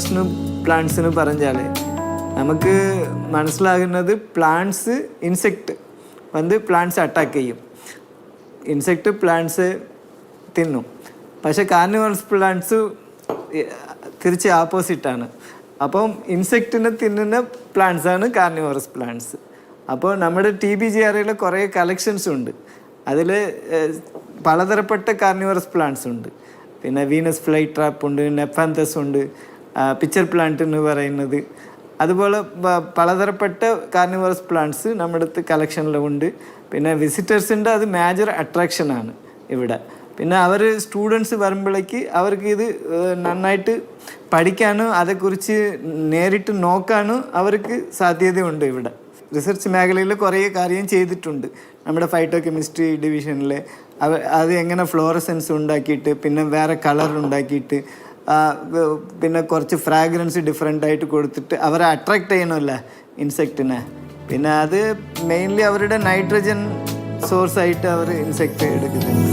കാർണിവോറസിനും പ്ലാന്റ്സിനും പറഞ്ഞാൽ നമുക്ക് മനസ്സിലാകുന്നത് പ്ലാന്റ്സ് ഇൻസെക്ട് വന്ന് പ്ലാന്റ്സ് അറ്റാക്ക് ചെയ്യും. ഇൻസെക്റ്റ് പ്ലാന്റ്സ് തിന്നും. പക്ഷെ കാർണിവൽസ് പ്ലാന്റ്സ് തിരിച്ച് ആപ്പോസിറ്റാണ് അപ്പം ഇൻസെക്റ്റിനെ തിന്നുന്ന പ്ലാന്റ്സ് ആണ് കാർണിവറസ് പ്ലാന്റ്സ് അപ്പോൾ നമ്മുടെ ടി ബി ജി ആറിൽ കുറേ കളക്ഷൻസ് ഉണ്ട്. അതിൽ പലതരപ്പെട്ട കാർണിവറസ് പ്ലാന്റ്സ് ഉണ്ട്. പിന്നെ വീനസ് ഫ്ലൈ ട്രാപ്പ് ഉണ്ട് നെഫാന്തസ് ഉണ്ട് പിക്ചർ പ്ലാന്റ് എന്ന് പറയുന്നത്. അതുപോലെ പലതരപ്പെട്ട കാർണിവറസ് പ്ലാന്റ്സ് നമ്മുടെ അടുത്ത് കളക്ഷനിലുണ്ട് പിന്നെ വിസിറ്റേഴ്സിന്റെ അത് മേജർ അട്രാക്ഷനാണ് ഇവിടെ. പിന്നെ അവർ സ്റ്റുഡൻസ് വരുമ്പോഴേക്ക് അവർക്ക് ഇത് നന്നായിട്ട് പഠിക്കാനും അതേക്കുറിച്ച് നേരിട്ട് നോക്കാനും അവർക്ക് സാധ്യതയുണ്ട് ഇവിടെ. റിസർച്ച് മേഖലയിൽ കുറേ കാര്യം ചെയ്തിട്ടുണ്ട്. നമ്മുടെ ഫൈറ്റോ കെമിസ്ട്രി ഡിവിഷനിൽ അത് എങ്ങനെ ഫ്ലോറസെൻസ് ഉണ്ടാക്കിയിട്ട് പിന്നെ വേറെ കളർ ഉണ്ടാക്കിയിട്ട് പിന്നെ കുറച്ച് ഫ്രാഗ്രൻസ് ഡിഫറെന്റ് ആയിട്ട് കൊടുത്തിട്ട് അവരെ അട്രാക്റ്റ് ചെയ്യണമല്ല ഇൻസെക്റ്റിനെ പിന്നെ അത് മെയിൻലി അവരുടെ നൈട്രജൻ സോഴ്സ് ആയിട്ട് അവർ ഇൻസെക്റ്റ് എടുക്കുന്നുണ്ട്.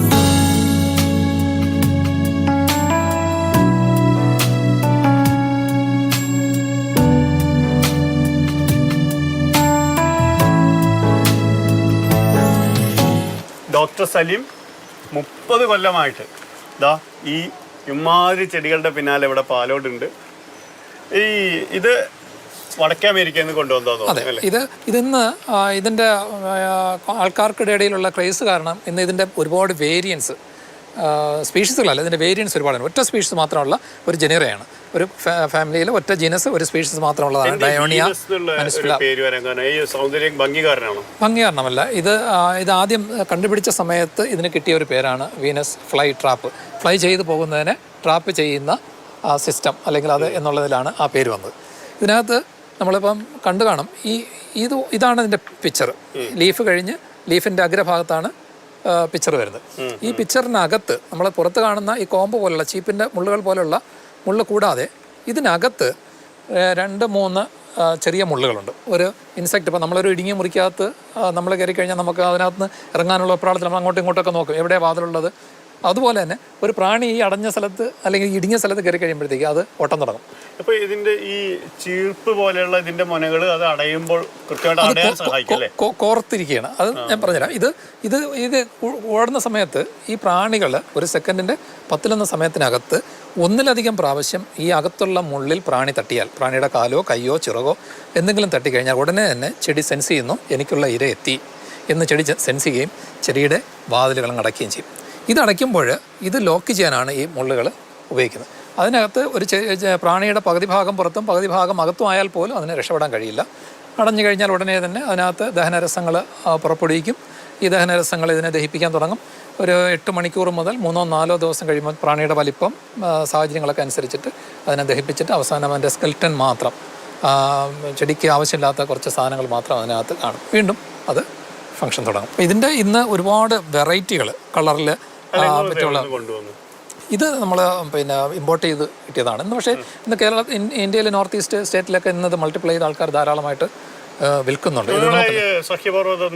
ഡോക്ടർ സലീം മുപ്പത് കൊല്ലമായിട്ട്. ദാ ഈ ഇമാതിരി ചെടികളുടെ പിന്നാലെ ഇവിടെ പാലോടുണ്ട്. ഈ ഇത് വടക്കേ അമേരിക്കയിൽ നിന്ന് കൊണ്ടുവന്നതോ അതെ അല്ലേ? ഇത് ഇതിന്ന് ഇതിന്റെ ആൾക്കാർക്കിടയിലുള്ള ക്രൈസ് ക്രേസ് കാരണം ഇന്ന് ഇതിന്റെ ഒരുപാട് വേരിയൻസ് സ്പീഷീസുകളല്ല ഇതിന്റെ വേരിയൻസ് ഒരുപാടാണ് ഒറ്റ സ്പീഷീസ് മാത്രമുള്ള ഒരു ജനറയാണ്. ഒരു ഫാമിലിയിൽ ഒറ്റ ജീനസ് ഒരു സ്പീഷീസ് മാത്രമുള്ളതാണ്. ഡയോണിയ ഭംഗികാരണമല്ല. ഇത് ഇത് ആദ്യം കണ്ടുപിടിച്ച സമയത്ത് ഇതിന് കിട്ടിയ ഒരു പേരാണ് വീനസ് ഫ്ലൈ ട്രാപ്പ് ഫ്ലൈ ചെയ്ത് പോകുന്നതിനെ ട്രാപ്പ് ചെയ്യുന്ന സിസ്റ്റം അല്ലെങ്കിൽ അത് എന്നുള്ളതിലാണ് ആ പേര് വന്നത്. ഇതിനകത്ത് നമ്മളിപ്പം കണ്ടു കാണും. ഈ ഇത് ഇതാണ് ഇതിന്റെ പിക്ചർ ലീഫ് കഴിഞ്ഞ് ലീഫിന്റെ അഗ്രഭാഗത്താണ് പിക്ചർ വരുന്നത്. ഈ പിക്ചറിനകത്ത് നമ്മൾ പുറത്ത് കാണുന്ന ഈ കോമ്പ് പോലുള്ള ചീപ്പിന്റെ മുള്ളുകൾ പോലുള്ള മുള്ള് കൂടാതെ ഇതിനകത്ത് രണ്ട് മൂന്ന് ചെറിയ മുള്ളുകളുണ്ട്. ഒരു ഇൻസെക്റ്റ് ഇപ്പോൾ നമ്മളൊരു ഇടുങ്ങിയ മുറിക്കകത്ത് നമ്മൾ കയറി കഴിഞ്ഞാൽ നമുക്ക് അതിനകത്ത് നിന്ന് ഇറങ്ങാനുള്ള പ്രാളത്തിൽ നമ്മൾ അങ്ങോട്ടും ഇങ്ങോട്ടൊക്കെ നോക്കും. എവിടെയാണ് വാതിലുള്ളത്? അതുപോലെ തന്നെ ഒരു പ്രാണി ഈ അടഞ്ഞ സ്ഥലത്ത് അല്ലെങ്കിൽ ഇടിഞ്ഞ ഇടുങ്ങിയ സ്ഥലത്ത് കയറി കഴിയുമ്പോഴത്തേക്ക് അത് ഓട്ടം തുടങ്ങും. അപ്പൊ ഇതിന്റെ ഈ ചീർപ്പ് പോലെയുള്ള ഇതിന്റെ മുനകൾ അത് അടയുമ്പോൾ കൃത്യമായിട്ട് കോർത്തിരിക്കുകയാണ്. അത് ഞാൻ പറഞ്ഞുതരാം. ഇത് ഇത് ഇത് ഓടുന്ന സമയത്ത് ഈ പ്രാണികൾ ഒരു സെക്കൻഡിന്റെ പത്തിലൊന്ന സമയത്തിനകത്ത് ഒന്നിലധികം പ്രാവശ്യം ഈ അകത്തുള്ള മുള്ളിൽ പ്രാണി തട്ടിയാൽ പ്രാണിയുടെ കാലോ കയ്യോ ചിറകോ എന്തെങ്കിലും തട്ടിക്കഴിഞ്ഞാൽ ഉടനെ തന്നെ ചെടി സെൻസ് ചെയ്യുന്നു എനിക്കുള്ള ഇര എത്തി എന്ന് ചെടി സെൻസ് ചെയ്യുകയും ചെടിയുടെ വാതിലുകളും അടയ്ക്കുകയും ചെയ്യും. ഇത് അടയ്ക്കുമ്പോൾ ഇത് ലോക്ക് ചെയ്യാനാണ് ഈ മുള്ളുകൾ ഉപയോഗിക്കുന്നത്. അതിനകത്ത് ഒരു പ്രാണിയുടെ പകുതി ഭാഗം പുറത്തും പകുതി ഭാഗം അകത്തും ആയാൽ പോലും അതിനെ രക്ഷപ്പെടാൻ കഴിയില്ല. അടഞ്ഞു കഴിഞ്ഞാൽ ഉടനെ തന്നെ അതിനകത്ത് ദഹനരസങ്ങൾ പുറപ്പെടുവിക്കും. ഈ ദഹനരസങ്ങൾ ഇതിനെ ദഹിപ്പിക്കാൻ തുടങ്ങും. ഒരു എട്ട് മണിക്കൂർ മുതൽ മൂന്നോ നാലോ ദിവസം കഴിയുമ്പോൾ പ്രാണിയുടെ വലിപ്പം സാഹചര്യങ്ങളൊക്കെ അനുസരിച്ചിട്ട് അതിനെ ദഹിപ്പിച്ചിട്ട് അവസാനം അതിന്റെ സ്കെൽട്ടൻ മാത്രം ചെടിക്ക് ആവശ്യമില്ലാത്ത കുറച്ച് സാധനങ്ങൾ മാത്രം അതിനകത്ത് കാണും. വീണ്ടും അത് ഫങ്ഷൻ തുടങ്ങും. ഇതിന്റെ ഇന്ന് ഒരുപാട് വെറൈറ്റികൾ കളറിൽ പറ്റുള്ള ഇത് നമ്മൾ പിന്നെ ഇമ്പോർട്ട് ചെയ്ത് കിട്ടിയതാണ്. ഇന്ന് പക്ഷേ ഇന്ന് കേരള ഇന്ത്യയിലെ നോർത്ത് ഈസ്റ്റ് സ്റ്റേറ്റിലൊക്കെ ഇന്നത് മൾട്ടിപ്ലൈ ചെയ്ത ആൾക്കാർ ധാരാളമായിട്ട് വിൽക്കുന്നുണ്ട്.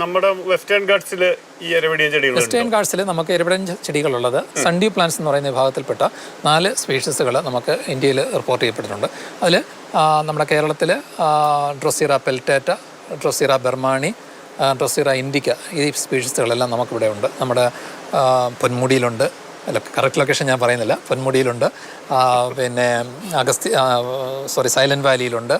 നമ്മുടെ വെസ്റ്റേൺ ഗാർഡ്സിൽ ഈ വെസ്റ്റേൺ ഗാർഡ്സിൽ നമുക്ക് എരിവിടൻ ചെടികളുള്ളത്. സൺഡ്യൂ പ്ലാന്റ്സ് എന്ന് പറയുന്ന വിഭാഗത്തിൽപ്പെട്ട നാല് സ്പീഷീസുകൾ നമുക്ക് ഇന്ത്യയിൽ റിപ്പോർട്ട് ചെയ്യപ്പെട്ടിട്ടുണ്ട്. അതിൽ നമ്മുടെ കേരളത്തിൽ ഡ്രൊസീറ പെൽറ്റേറ്റ ഡ്രൊസീറ ബെർമാണി ഡ്രൊസീറ ഇൻഡിക്ക ഈ സ്പീഷീസുകളെല്ലാം നമുക്കിവിടെ ഉണ്ട് നമ്മുടെ പൊന്മുടിയിലുണ്ട്. അല്ല കറക്റ്റ് ലൊക്കേഷൻ ഞാൻ പറയുന്നില്ല. പൊന്മുടിയിലുണ്ട്. പിന്നെ അഗസ്തി സോറി സൈലന്റ് വാലിയിലുണ്ട്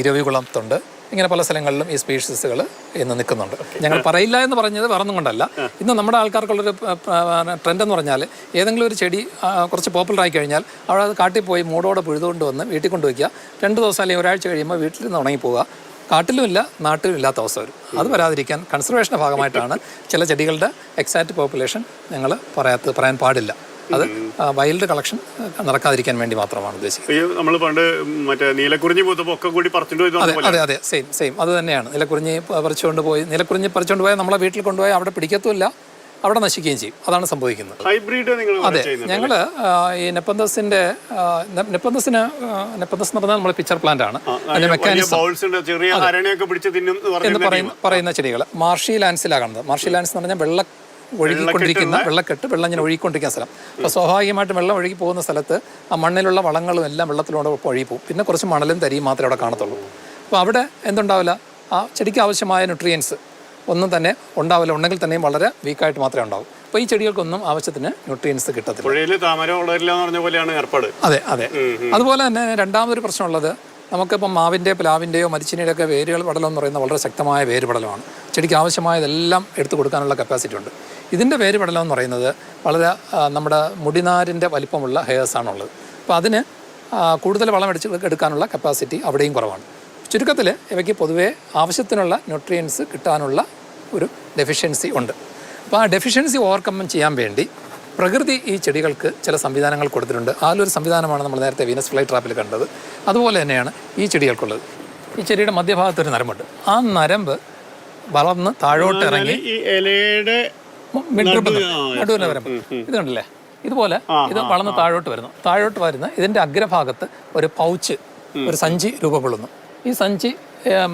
ഇരവികുളത്തുണ്ട്. ഇങ്ങനെ പല സ്ഥലങ്ങളിലും ഈ സ്പീഷീസുകൾ ഇന്ന് നിൽക്കുന്നുണ്ട്. ഞങ്ങൾ പറയില്ല എന്ന് പറഞ്ഞത് വേറൊന്നും കൊണ്ടല്ല. ഇന്ന് നമ്മുടെ ആൾക്കാർക്കുള്ളൊരു ട്രെൻഡ് എന്ന് പറഞ്ഞാൽ ഏതെങ്കിലും ഒരു ചെടി കുറച്ച് പോപ്പുലർ ആയി കഴിഞ്ഞാൽ അവിടെ അത് കാട്ടിൽ പോയി മൂടോടെ പുഴുതുകൊണ്ട് വന്ന് വീട്ടിൽ കൊണ്ടുവയ്ക്കുക. രണ്ട് ദിവസം അല്ലെങ്കിൽ ഒരാഴ്ച കഴിയുമ്പോൾ വീട്ടിൽ നിന്ന് ഉണങ്ങിപ്പോവുക. കാട്ടിലുമില്ല നാട്ടിലും ഇല്ലാത്ത അവസ്ഥ വരും. അത് വരാതിരിക്കാൻ കൺസർവേഷന്റെ ഭാഗമായിട്ടാണ് ചില ചെടികളുടെ എക്സാക്റ്റ് പോപ്പുലേഷൻ ഞങ്ങൾ പറയാത്ത പറയാൻ പാടില്ല. അത് വൈൽഡ് കളക്ഷൻ നടക്കാതിരിക്കാൻ വേണ്ടി മാത്രമാണ് ഉദ്ദേശിക്കുന്നത്. നമ്മൾ പണ്ട് മറ്റേ നീലക്കുറിഞ്ഞി പൂത്തപ്പോ ഒക്കെ കൂടി പറിച്ചിട്ട് അതെ അതെ അതെ സെയിം സെയിം അത് തന്നെയാണ്. നിലക്കുറിഞ്ഞി പറിച്ചുകൊണ്ട് പോയി നിലക്കുറിഞ്ഞി പറിച്ചുകൊണ്ട് പോയാൽ നമ്മളെ വീട്ടിൽ കൊണ്ടുപോയി അവിടെ പിടിക്കത്തുമില്ല. അവിടെ നശിക്കുകയും ചെയ്യും. അതാണ് സംഭവിക്കുന്നത്. ഹൈബ്രിഡ് നിങ്ങൾ അതെ. ഞങ്ങൾ ഈ നെപ്പന്തസിന്റെ നെപ്പന്തസിന് നെപ്പന്തസ് എന്ന് പറഞ്ഞാൽ നമ്മുടെ പിക്ചർ പ്ലാന്റ് ആണ്. അതിന്റെ മെക്കാനിസം എന്ന് പറയുന്ന പറയുന്ന ചെടികൾ മാർഷി ലാൻസിലാണ് കാണുന്നത്. മാർഷി ലാൻസ് എന്ന് പറഞ്ഞാൽ വെള്ള ഒഴുകിക്കൊണ്ടിരിക്കുന്ന വെള്ളക്കെട്ട് വെള്ളം ഇങ്ങനെ ഒഴുകിക്കൊണ്ടിരിക്കുന്ന സ്ഥലം. അപ്പോൾ സ്വാഭാവികമായിട്ടും വെള്ളം ഒഴുകി പോകുന്ന സ്ഥലത്ത് ആ മണ്ണിലുള്ള വളങ്ങളും എല്ലാം വെള്ളത്തിലൂടെ ഒഴുകി പോകും. പിന്നെ കുറച്ച് മണലും തരിയും മാത്രമേ അവിടെ കാണത്തുള്ളൂ. അപ്പോൾ അവിടെ എന്തുണ്ടാവില്ല? ആ ചെടിക്ക് ആവശ്യമായ ന്യൂട്രിയൻസ് ഒന്നും തന്നെ ഉണ്ടാവില്ല. ഉണ്ടെങ്കിൽ തന്നെയും വളരെ വീക്കായിട്ട് മാത്രമേ ഉണ്ടാവും. അപ്പോൾ ഈ ചെടികൾക്കൊന്നും ആവശ്യത്തിന് ന്യൂട്രിയൻസ് കിട്ടത്തില്ല. പുഴയിൽ താമര വളരില്ല എന്ന് പറഞ്ഞ പോലെയാണ് ഏർപ്പാട്. അതെ അതെ. അതുപോലെ തന്നെ രണ്ടാമതൊരു പ്രശ്നമുള്ളത് നമുക്കിപ്പം മാവിന്റെ പ്ലാവിന്റെയോ മരിച്ചിനിയുടെ ഒക്കെ വേരുകൾ പടലം എന്ന് പറയുന്നത് വളരെ ശക്തമായ വേര് പടലമാണ് ചെടിക്ക് ആവശ്യമായതെല്ലാം എടുത്തു കൊടുക്കാനുള്ള കപ്പാസിറ്റി ഉണ്ട്. ഇതിന്റെ വേര് പടലം എന്ന് പറയുന്നത് വളരെ നമ്മുടെ മുടിനാരിന്റെ വലിപ്പമുള്ള ഹെയർസാണുള്ളത് അപ്പോൾ അതിന് കൂടുതൽ വളം അടിച്ച് എടുക്കാനുള്ള കപ്പാസിറ്റി അവിടെയും കുറവാണ്. ചുരുക്കത്തിൽ ഇവയ്ക്ക് പൊതുവേ ആവശ്യത്തിനുള്ള ന്യൂട്രിയൻസ് കിട്ടാനുള്ള ഒരു ഡെഫിഷ്യൻസി ഉണ്ട്. അപ്പോൾ ആ ഡെഫിഷ്യൻസി ഓവർകം ചെയ്യാൻ വേണ്ടി പ്രകൃതി ഈ ചെടികൾക്ക് ചില സംവിധാനങ്ങൾ കൊടുത്തിട്ടുണ്ട്. അതിലൊരു സംവിധാനമാണ് നമ്മൾ നേരത്തെ വീനസ് ഫ്ലൈ ട്രാപ്പിൽ കണ്ടത്. അതുപോലെ തന്നെയാണ് ഈ ചെടികൾക്കുള്ളത്. ഈ ചെടിയുടെ മധ്യഭാഗത്തൊരു നരമ്പുണ്ട്. ആ നരമ്പ് വളർന്ന് താഴോട്ട് ഇറങ്ങി ഈ ഇലയുടെ വരമ്പ് ഇത് കണ്ടില്ലേ ഇതുപോലെ ഇത് വളർന്ന് താഴോട്ട് വരുന്നു. താഴോട്ട് വരുന്ന ഇതിന്റെ അഗ്രഭാഗത്ത് ഒരു പൗച്ച് ഒരു സഞ്ചി രൂപപ്പെടുന്നു. ഈ സഞ്ചി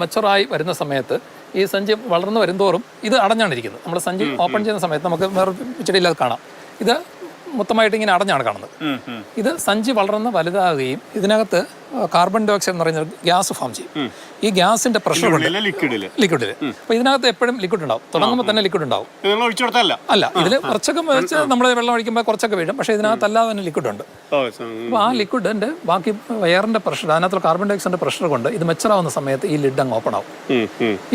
മെച്ചറായി വരുന്ന സമയത്ത് ഈ സഞ്ചി വളർന്നു വരുന്തോറും ഇത് അടഞ്ഞാണ് ഇരിക്കുന്നത്. നമ്മൾ സഞ്ചി ഓപ്പൺ ചെയ്യുന്ന സമയത്ത് നമുക്ക് വേറെ ചെടിയില്ലാതെ കാണാം. ഇത് മൊത്തമായിട്ട് ഇങ്ങനെ അടഞ്ഞാണ് കാണുന്നത്. ഇത് സഞ്ചി വളർന്ന് വലുതാകുകയും ഇതിനകത്ത് കാർബൺ ഡൈ ഓക്സൈഡ് എന്ന് പറയുന്ന ഗ്യാസ് ഫോം ചെയ്യും. ഈ ഗ്യാസിന്റെ പ്രഷർ ഉണ്ട് ലിക്വിഡിൽ ലിക്വിഡിൽ അപ്പൊ ഇതിനകത്ത് എപ്പോഴും ലിക്വിഡ് ഉണ്ടാവും. തുടങ്ങുമ്പോൾ തന്നെ ലിക്വിഡ് ഉണ്ടാവും. അല്ല ഇതിൽ കുറച്ചൊക്കെ വെച്ച് നമ്മൾ വെള്ളം ഒഴിക്കുമ്പോൾ കുറച്ചൊക്കെ വീഴും. പക്ഷേ ഇതിനകത്ത് അല്ലാതെ തന്നെ ലിക്വിഡ് ഉണ്ട്. അപ്പൊ അപ്പോൾ ആ ലിക്വിഡിന്റെ ബാക്കി വയറിന്റെ പ്രഷർ അതിനകത്തുള്ള കാർബൺ ഡൈ ഓക്സൈഡിന്റെ പ്രഷർ കൊണ്ട് ഇത് മെച്ചറാവുന്ന സമയത്ത് ഈ ലിഡ് അങ്ങ് ഓപ്പൺ ആവും.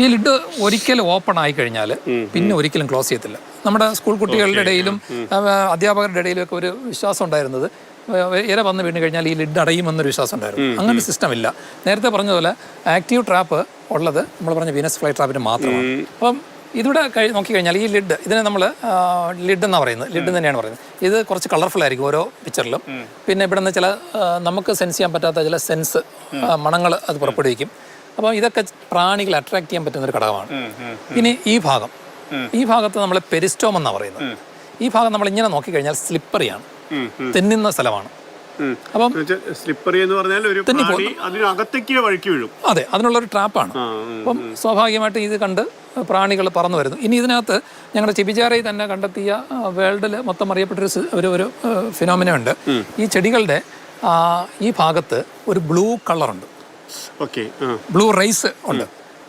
ഈ ലിഡ് ഒരിക്കലും ഓപ്പൺ ആയി കഴിഞ്ഞാൽ പിന്നെ ഒരിക്കലും ക്ലോസ് ചെയ്യത്തില്ല. നമ്മുടെ സ്കൂൾ കുട്ടികളുടെ ഇടയിലും അധ്യാപകരുടെ ഇടയിലും ഒക്കെ ഒരു വിശ്വാസം ഉണ്ടായിരുന്നത് ഇര വന്ന് വീണ് കഴിഞ്ഞാൽ ഈ ലിഡ് അടയുമെന്നൊരു വിശ്വാസം ഉണ്ടായിരുന്നു. അങ്ങനെ സിസ്റ്റം ഇല്ല. നേരത്തെ പറഞ്ഞതുപോലെ ആക്റ്റീവ് ട്രാപ്പ് ഉള്ളത് നമ്മൾ പറഞ്ഞ വീനസ് ഫ്ലൈ ട്രാപ്പിന് മാത്രമാണ്. അപ്പം ഇതിവിടെ കഴി നോക്കിക്കഴിഞ്ഞാൽ ഈ ലിഡ് ഇതിനെ നമ്മൾ ലിഡ് എന്നാണ് പറയുന്നത്? ലിഡ് തന്നെയാണ് പറയുന്നത്. ഇത് കുറച്ച് കളർഫുൾ ആയിരിക്കും ഓരോ പിക്ചറിലും പിന്നെ ഇവിടെ നിന്ന് ചില നമുക്ക് സെൻസ് ചെയ്യാൻ പറ്റാത്ത ചില സെൻസ് മണങ്ങൾ അത് പുറപ്പെടുവിക്കും. അപ്പോൾ ഇതൊക്കെ പ്രാണികൾ അട്രാക്ട് ചെയ്യാൻ പറ്റുന്ന ഒരു ഘടകമാണ്. ഇനി ഈ ഭാഗം. ഈ ഭാഗത്ത് നമ്മൾ പെരിസ്റ്റോം എന്നാണ് പറയുന്നത്. ഈ ഭാഗം നമ്മൾ ഇങ്ങനെ നോക്കിക്കഴിഞ്ഞാൽ സ്ലിപ്പറിയാണ് തെന്നുന്ന സ്ഥലമാണ്. അപ്പം സ്ലിപ്പറി എന്ന് പറഞ്ഞാൽ ഒരു അതിനകത്തേക്ക് വഴുക്കി വീഴും. അതെ അതിനുള്ള ഒരു ട്രാപ്പാണ്. അപ്പം സ്വാഭാവികമായിട്ട് ഇത് കണ്ട് പ്രാണികൾ പറന്നു വരുന്നു. ഇനി ഇതിനകത്ത് ഞങ്ങളുടെ ചെബിചാറയിൽ തന്നെ കണ്ടെത്തിയ വേൾഡിൽ മൊത്തം അറിയപ്പെട്ടൊരു ഒരു ഒരു ഫിനോമിന ഉണ്ട്. ഈ ചെടികളുടെ ഈ ഭാഗത്ത് ഒരു ബ്ലൂ കളറുണ്ട് ബ്ലൂ റൈസ് ഉണ്ട്.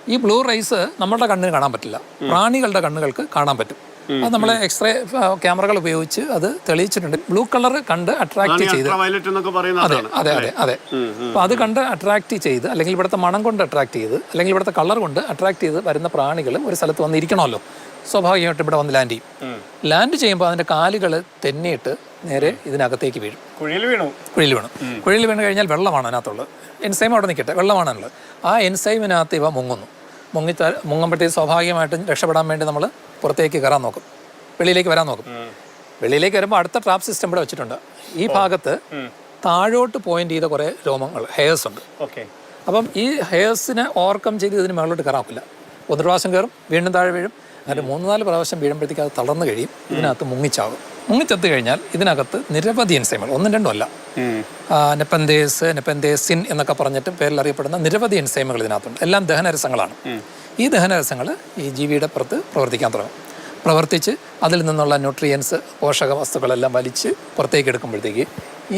ഈ ബ്ലൂ റൈസ് നമ്മളുടെ കണ്ണിന് കാണാൻ പറ്റില്ല. പ്രാണികളുടെ കണ്ണുകൾക്ക് കാണാൻ പറ്റും. അത് നമ്മൾ എക്സ്റേ ക്യാമറകൾ ഉപയോഗിച്ച് അത് തെളിയിച്ചിട്ടുണ്ട്. ബ്ലൂ കളർ കണ്ട് അട്രാക്ട് ചെയ്ത്. അതെ അതെ അതെ അതെ. അപ്പൊ അത് കണ്ട് അട്രാക്ട് ചെയ്ത് അല്ലെങ്കിൽ ഇവിടുത്തെ മണം കൊണ്ട് അട്രാക്ട് ചെയ്ത് അല്ലെങ്കിൽ ഇവിടുത്തെ കളർ കൊണ്ട് അട്രാക്ട് ചെയ്ത് വരുന്ന പ്രാണികൾ ഒരു സ്ഥലത്ത് വന്നിരിക്കണമല്ലോ. സ്വാഭാവികമായിട്ട് ഇവിടെ വന്ന് ലാൻഡ് ചെയ്യും. ലാൻഡ് ചെയ്യുമ്പോൾ അതിന്റെ കാലുകൾ തെന്നിയിട്ട് നേരെ ഇതിനകത്തേക്ക് വീഴും. കുഴിയിൽ വീണു. കുഴിയിൽ വീണു. കുഴിയിൽ വീണ് കഴിഞ്ഞാൽ വെള്ളമാണ് അതിനകത്തുള്ളത്. എൻസൈം അവിടെ നിൽക്കട്ടെ വെള്ളമാണുള്ളത് ആ എൻസൈമിനകത്ത് ഇവ മുങ്ങുന്നു. മുങ്ങി മുങ്ങുമ്പോഴത്തേക്ക് സ്വാഭാവികമായിട്ടും രക്ഷപ്പെടാൻ വേണ്ടി നമ്മൾ പുറത്തേക്ക് കയറാൻ നോക്കും. വെളിയിലേക്ക് വരാൻ നോക്കും. വെളിയിലേക്ക് വരുമ്പോൾ അടുത്ത ട്രാപ്പ് സിസ്റ്റം ഇവിടെ വെച്ചിട്ടുണ്ട്. ഈ ഭാഗത്ത് താഴോട്ട് പോയിന്റ് ചെയ്ത കുറേ രോമങ്ങൾ ഹെയർസ് ഉണ്ട്. ഓക്കെ. അപ്പം ഈ ഹെയർസിനെ ഓവർകം ചെയ്ത് ഇതിന് മുകളിലോട്ട് കയറാക്കില്ല ഒന്ന് പ്രാവശ്യം കയറും വീണ്ടും താഴെ വീഴും. അങ്ങനെ മൂന്ന് നാല് പ്രാവശ്യം വീഴുമ്പോഴത്തേക്ക് അത് തളർന്നു കഴിയും. ഇതിനകത്ത് മുങ്ങിച്ചാകും മുങ്ങിച്ചത്ത് കഴിഞ്ഞാൽ ഇതിനകത്ത് നിരവധി എൻസൈമുകൾ ഒന്നും രണ്ടും അല്ല. നെപ്പന്തേസ് നെപ്പന്തേസിൻ എന്നൊക്കെ പറഞ്ഞിട്ട് പേരിൽ അറിയപ്പെടുന്ന നിരവധി എൻസൈമുകൾ ഇതിനകത്തുണ്ട്. എല്ലാം ദഹനരസങ്ങളാണ്. ഈ ദഹനരസങ്ങൾ ഈ ജീവിയുടെ പുറത്ത് പ്രവർത്തിക്കാൻ തുടങ്ങും. പ്രവർത്തിച്ച് അതിൽ നിന്നുള്ള ന്യൂട്രിയൻസ് പോഷക വസ്തുക്കളെല്ലാം വലിച്ച് പുറത്തേക്ക് എടുക്കുമ്പോഴത്തേക്ക്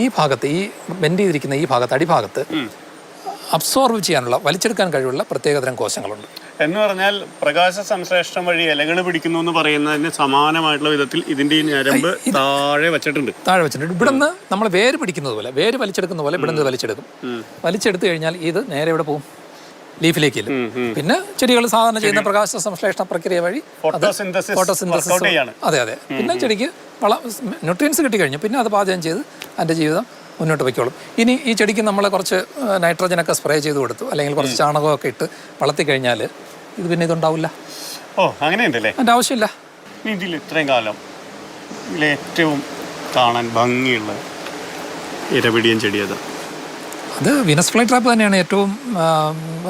ഈ ഭാഗത്ത് ഈ ബെൻഡ് ചെയ്തിരിക്കുന്ന ഈ ഭാഗത്ത് അടിഭാഗത്ത് അബ്സോർവ് ചെയ്യാനുള്ള വലിച്ചെടുക്കാൻ കഴിവുള്ള പ്രത്യേകതരം കോശങ്ങളുണ്ട്. എന്ന് പറഞ്ഞാൽ പ്രകാശ സംശ്ലേഷണം വഴി ഇലകൾ പിടിക്കുന്നു എന്ന് പറയുന്നതിന് സമാനമായിട്ടുള്ള വിധത്തിൽ ഇതിന്റെ ഈ ഞരമ്പ് താഴെ വെച്ചിട്ടുണ്ട്. താഴെ വെച്ചിട്ടുണ്ട്. ഇവിടുന്ന് നമ്മൾ വേര് പിടിക്കുന്നത് പോലെ വേര് വലിച്ചെടുക്കുന്ന പോലെ ഇവിടുന്ന് വലിച്ചെടുക്കും. വലിച്ചെടുത്ത് കഴിഞ്ഞാൽ ഇത് നേരെ ഇവിടെ പോകും. ലീഫിലേക്ക് പിന്നെ ചെടികൾ സാധാരണ ചെയ്യുന്ന പ്രകാശ സംശ്ലേഷണ പ്രക്രിയ വഴി ഫോട്ടോസിന്തസിസ് അതെ അതെ. പിന്നെ ചെടിക്ക് വള ന്യൂട്രിയൻസ് കിട്ടിക്കഴിഞ്ഞു. പിന്നെ അത് പാചകം ചെയ്ത് അതിന്റെ ജീവിതം മുന്നോട്ട് വയ്ക്കോളും. ഇനി ഈ ചെടിക്ക് നമ്മൾ കുറച്ച് നൈട്രജനൊക്കെ സ്പ്രേ ചെയ്ത് കൊടുത്തു. അല്ലെങ്കിൽ കുറച്ച് ചാണകമൊക്കെ ഇട്ട് വളർത്തി കഴിഞ്ഞാൽ ഇത് പിന്നെ ഇതുണ്ടാവില്ല. ഓ അങ്ങനെയുണ്ടല്ലേ? അതിന്റെ ആവശ്യമില്ല. ഇതിൽ ഇത്രയും കാലം ഇതിൽ ഏറ്റവും കാണാൻ ഭംഗിയുള്ള ഇരപിടിയൻ ചെടി അത് വിനസ് ഫ്ലൈ ട്രാപ്പ് തന്നെയാണ് ഏറ്റവും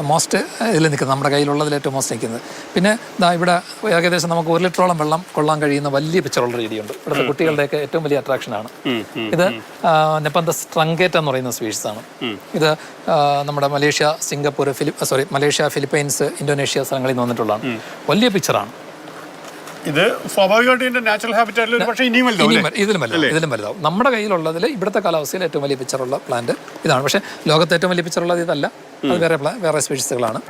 മോസ്റ്റ് ഇതിൽ നിൽക്കുന്നത് നമ്മുടെ കയ്യിലുള്ളതിൽ ഏറ്റവും മോസ്റ്റ് നിൽക്കുന്നത്. പിന്നെ ദാ ഇവിടെ ഏകദേശം നമുക്ക് ഒരു ലിറ്ററോളം വെള്ളം കൊള്ളാൻ കഴിയുന്ന വലിയ പിക്ചറുള്ള രീതിയുണ്ട്. ഇവിടുത്തെ കുട്ടികളുടെയൊക്കെ ഏറ്റവും വലിയ അട്രാക്ഷനാണ് ഇത് നെപ്പന്തസ് ട്രങ്കേറ്റ് എന്ന് പറയുന്ന ആണ്. ഇത് നമ്മുടെ Malaysia Singapore Philip sorry Malaysia Philippines Indonesia സ്ഥലങ്ങളിൽ നിന്ന് വന്നിട്ടുള്ളതാണ് വലിയ പിക്ചറാണ് ഇത് സ്വാഭാവികമായിട്ടും ഇതിന്റെ നാച്ചുറൽ ഹാബിറ്റാറ്റിൽ ഒരു പക്ഷേ ഇനിയും വലുതാവും ഇനിയും അല്ലേ? വ- ഇതിലും വലുതാവും ഇതിലും വലുതാവും. നമ്മുടെ കയ്യിലുള്ളതിൽ ഇവിടുത്തെ കാലാവസ്ഥയിൽ ഏറ്റവും വലിയ പിക്ചറുള്ള പ്ലാന്റ് ഇതാണ്. പക്ഷേ ലോകത്തെ ഏറ്റവും വലിയ പിക്ചറുള്ളത് ഇതല്ല. അത് വേറെ പ്ലാ വേറെ സ്പീഷീസുകളാണ്